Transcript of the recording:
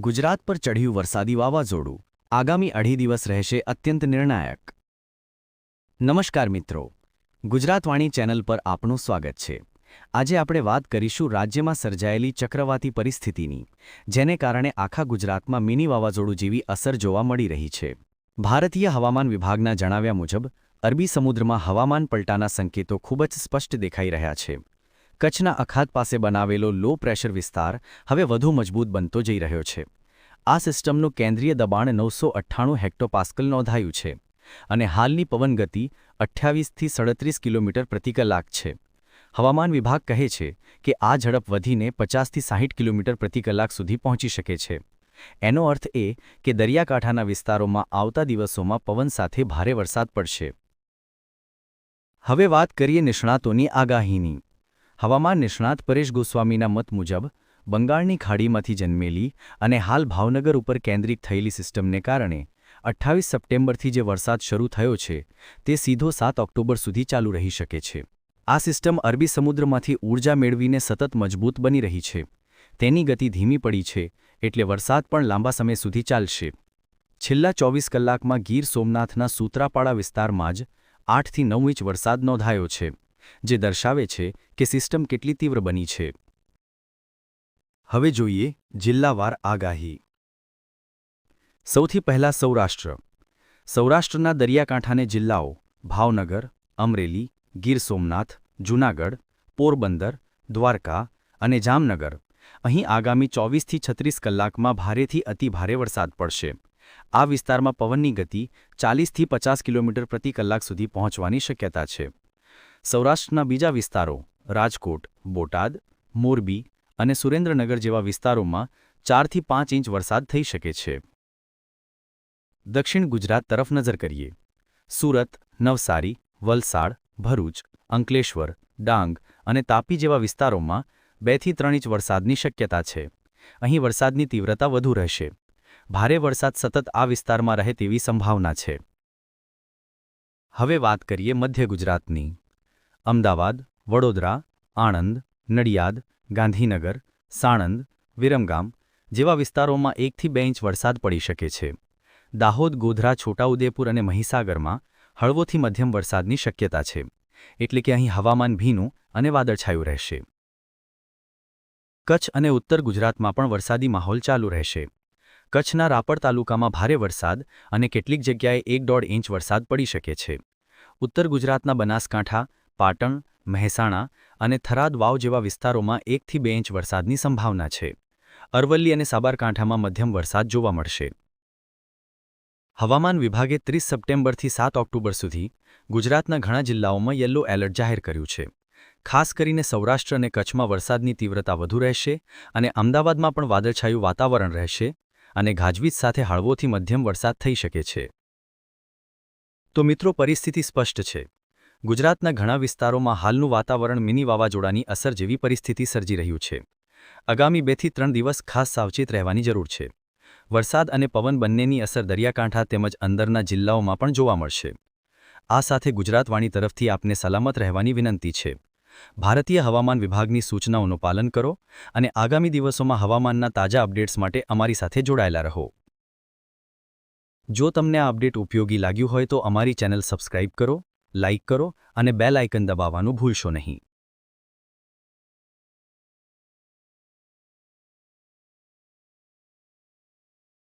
ગુજરાત પર ચઢ્યું વરસાદી વાવાઝોડું. આગામી અઢી દિવસ રહેશે અત્યંત નિર્ણાયક. નમસ્કાર મિત્રો. ગુજરાતવાણી ચેનલ પર આપનું સ્વાગત છે. આજે આપણે વાત કરીશું રાજ્યમાં સર્જાયેલી ચક્રવાતી પરિસ્થિતિની, જેને કારણે આખા ગુજરાતમાં મિની વાવાઝોડું જેવી અસર જોવા મળી રહી છે. ભારતીય હવામાન વિભાગના જણાવ્યા મુજબ, અરબી સમુદ્રમાં હવામાન પલટાના સંકેતો ખૂબ જ સ્પષ્ટ દેખાઈ રહ્યા છે. કચ્છના અખાત પાસે બનાવેલો લો પ્રેશર વિસ્તાર હવે વધુ મજબૂત બનતો જઈ રહ્યો છે. આ સિસ્ટમનું કેન્દ્રીય દબાણ નવસો અઠ્ઠાણું હેક્ટોપાસ્કલ નોંધાયું છે અને હાલની પવન ગતિ અઠ્યાવીસથી સડત્રીસ કિલોમીટર પ્રતિ કલાક છે. હવામાન વિભાગ કહે છે કે આ ઝડપ વધીને પચાસથી સાહીઠ કિલોમીટર પ્રતિ કલાક સુધી પહોંચી શકે છે. એનો અર્થ એ કે દરિયાકાંઠાના વિસ્તારોમાં આવતા દિવસોમાં પવન સાથે ભારે વરસાદ પડશે. હવે વાત કરીએ નિષ્ણાતોની આગાહીની. હવામાન નિષ્ણાત પરેશ ગોસ્વામીના મત મુજબ, બંગાળની ખાડીમાંથી જન્મેલી અને હાલ ભાવનગર ઉપર કેન્દ્રિત થયેલી સિસ્ટમને કારણે અઠ્ઠાવીસ સપ્ટેમ્બરથી જે વરસાદ શરૂ થયો છે, તે સીધો સાત ઓક્ટોબર સુધી ચાલુ રહી શકે છે. આ સિસ્ટમ અરબી સમુદ્રમાંથી ઊર્જા મેળવીને સતત મજબૂત બની રહી છે. તેની ગતિ ધીમી પડી છે, એટલે વરસાદ પણ લાંબા સમય સુધી ચાલશે. છેલ્લા ચોવીસ કલાકમાં ગીર સોમનાથના સૂત્રાપાડા વિસ્તારમાં જ આઠથી નવ ઇંચ વરસાદ નોંધાયો છે. જે દર્શાવે છે કે સિસ્ટમ કેટલી તીવ્ર બની છે. હવે જોઈએ જિલ્લાવાર આગાહી. સૌથી પહેલા સૌરાષ્ટ્ર. સૌરાષ્ટ્રના દરિયાકાંઠાને જિલ્લાઓ ભાવનગર, અમરેલી, ગીર સોમનાથ, જૂનાગઢ, પોરબંદર, દ્વારકા અને જામનગર. અહીં આગામી ચોવીસથી છત્રીસ કલાકમાં ભારેથી અતિભારે વરસાદ પડશે. આ વિસ્તારમાં પવનની ગતિ ચાલીસથી પચાસ કિલોમીટર પ્રતિ કલાક સુધી પહોંચવાની શક્યતા છે. સૌરાષ્ટ્રના બીજા વિસ્તારો, રાજકોટ, બોટાદ, મોરબી અને સુરેન્દ્રનગર જેવા વિસ્તારોમાં ચારથી પાંચ ઇંચ વરસાદ થઈ શકે છે. દક્ષિણ ગુજરાત તરફ નજર કરીએ. સુરત, નવસારી, વલસાડ, ભરૂચ, અંકલેશ્વર, ડાંગ અને તાપી જેવા વિસ્તારોમાં બેથી ત્રણ ઇંચ વરસાદની શક્યતા છે. અહીં વરસાદની તીવ્રતા વધુ રહેશે. ભારે વરસાદ સતત આ વિસ્તારમાં રહે તેવી સંભાવના છે. હવે વાત કરીએ મધ્ય ગુજરાતની. અમદાવાદ, વડોદરા, આણંદ, નડિયાદ, ગાંધીનગર, સાણંદ, વિરમગામ જેવા વિસ્તારોમાં એકથી બે ઇંચ વરસાદ પડી શકે છે. દાહોદ, ગોધરા, છોટાઉદેપુર અને મહીસાગરમાં હળવોથી મધ્યમ વરસાદની શક્યતા છે, એટલે કે અહીં હવામાન ભીનું અને વાદળછાયું રહેશે. કચ્છ અને ઉત્તર ગુજરાતમાં પણ વરસાદી માહોલ ચાલુ રહેશે. કચ્છના રાપર તાલુકામાં ભારે વરસાદ અને કેટલીક જગ્યાએ એક દોઢ ઇંચ વરસાદ પડી શકે છે. ઉત્તર ગુજરાતના બનાસકાંઠા પાટણ, મહેસાણા અને થરાદ વાવ જેવા વિસ્તારોમાં એકથી બે ઇંચ વરસાદની સંભાવના છે. અરવલ્લી અને સાબરકાંઠામાં મધ્યમ વરસાદ જોવા મળશે. હવામાન વિભાગે ત્રીસ સપ્ટેમ્બરથી સાત ઓક્ટોબર સુધી ગુજરાતના ઘણા જિલ્લાઓમાં યલો એલર્ટ જાહેર કર્યું છે. ખાસ કરીને સૌરાષ્ટ્ર અને કચ્છમાં વરસાદની તીવ્રતા વધુ રહેશે અને અમદાવાદમાં પણ વાદળછાયું વાતાવરણ રહેશે અને ગાજવીજ સાથે હળવોથી મધ્યમ વરસાદ થઈ શકે છે. તો મિત્રો, પરિસ્થિતિ સ્પષ્ટ છે. ગુજરાતના ઘણા વિસ્તારોમાં હાલનું વાતાવરણ મિની વાવાઝોડાની અસર જેવી પરિસ્થિતિ સર્જી રહ્યું છે. આગામી બેથી ત્રણ દિવસ ખાસ સાવચેત રહેવાની જરૂર છે. વરસાદ અને પવન બંનેની અસર દરિયાકાંઠા તેમજ અંદરના જિલ્લાઓમાં પણ જોવા મળશે. આ સાથે ગુજરાતવાણી તરફથી આપને સલામત રહેવાની વિનંતી છે. ભારતીય હવામાન વિભાગની સૂચનાઓનું પાલન કરો અને આગામી દિવસોમાં હવામાનના તાજા અપડેટ્સ માટે અમારી સાથે જોડાયેલા રહો. જો તમને આ અપડેટ ઉપયોગી લાગ્યું હોય તો અમારી ચેનલ સબસ્ક્રાઇબ કરો લાઇક કરો અને બેલ આઇકન દબાવવાનું ભૂલશો નહીં.